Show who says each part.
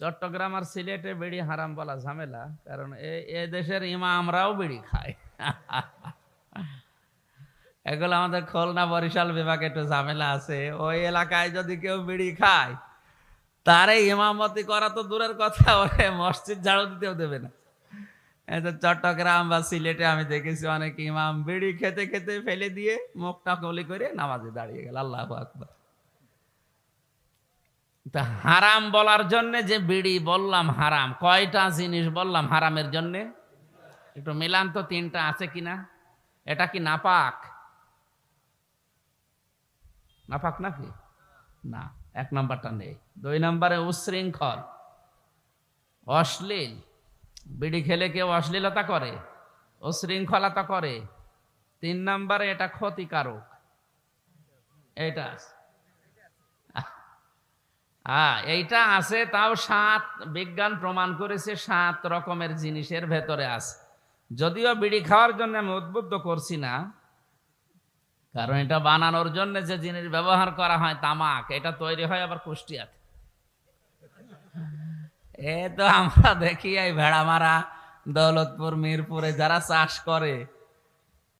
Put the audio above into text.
Speaker 1: চট্টগ্রাম আর সিলেটে বিড়ি হারাম বলা ঝামেলা, কারণ এ- দেশের ইমামরাও বিড়ি খায় এগুলো আমাদের খুলনা বরিশাল বিভাগে একটু ঝামেলা আছে। ওই এলাকায় যদি কেউ বিড়ি খায়, তারে ইমামতি করা তো দূরের কথা, ওরে মসজিদ ঝাড়ু দিতেও দেবে না। এই চট্টগ্রাম বা সিলেটে আমি দেখেছি অনেক ইমাম বিড়ি খেতে খেতে ফেলে দিয়ে মুখটা কলি করে নামাজে দাঁড়িয়ে গেল। আল্লাহ আকবার। তা হারাম বলার জন্য যে বিড়ি বললাম হারাম, কয়টা জিনিস বললাম হারামের জন্য? একটু মিলান তো তিনটা আছে কিনা এটা কি নাপাক? নাপাক নাকি? না, এক নাম্বারটা নেই। দুই নাম্বারে উশৃঙ্খল, অশ্লীল। বিড়ি খেলে কেউ অশ্লীলতা করে, উশৃঙ্খলতা করে। তিন নাম্বারে এটা ক্ষতিকারক। এটা আছে। হ্যাঁ এইটা আছে, তাও সাত, বিজ্ঞান প্রমাণ করেছে সাত রকমের জিনিসের ভেতরে আছে। যদিও বিড়ি খাওয়ার জন্য আমি উদ্বুদ্ধ করছি না, কারণ এটা বানানোর জন্য যে জিনিস ব্যবহার করা হয় তামাক, এটা তৈরি হয় আবার কুষ্টিয়াতে। এ তো আমরা দেখি এই ভেড়া মারা দৌলতপুর, মিরপুরে যারা চাষ করে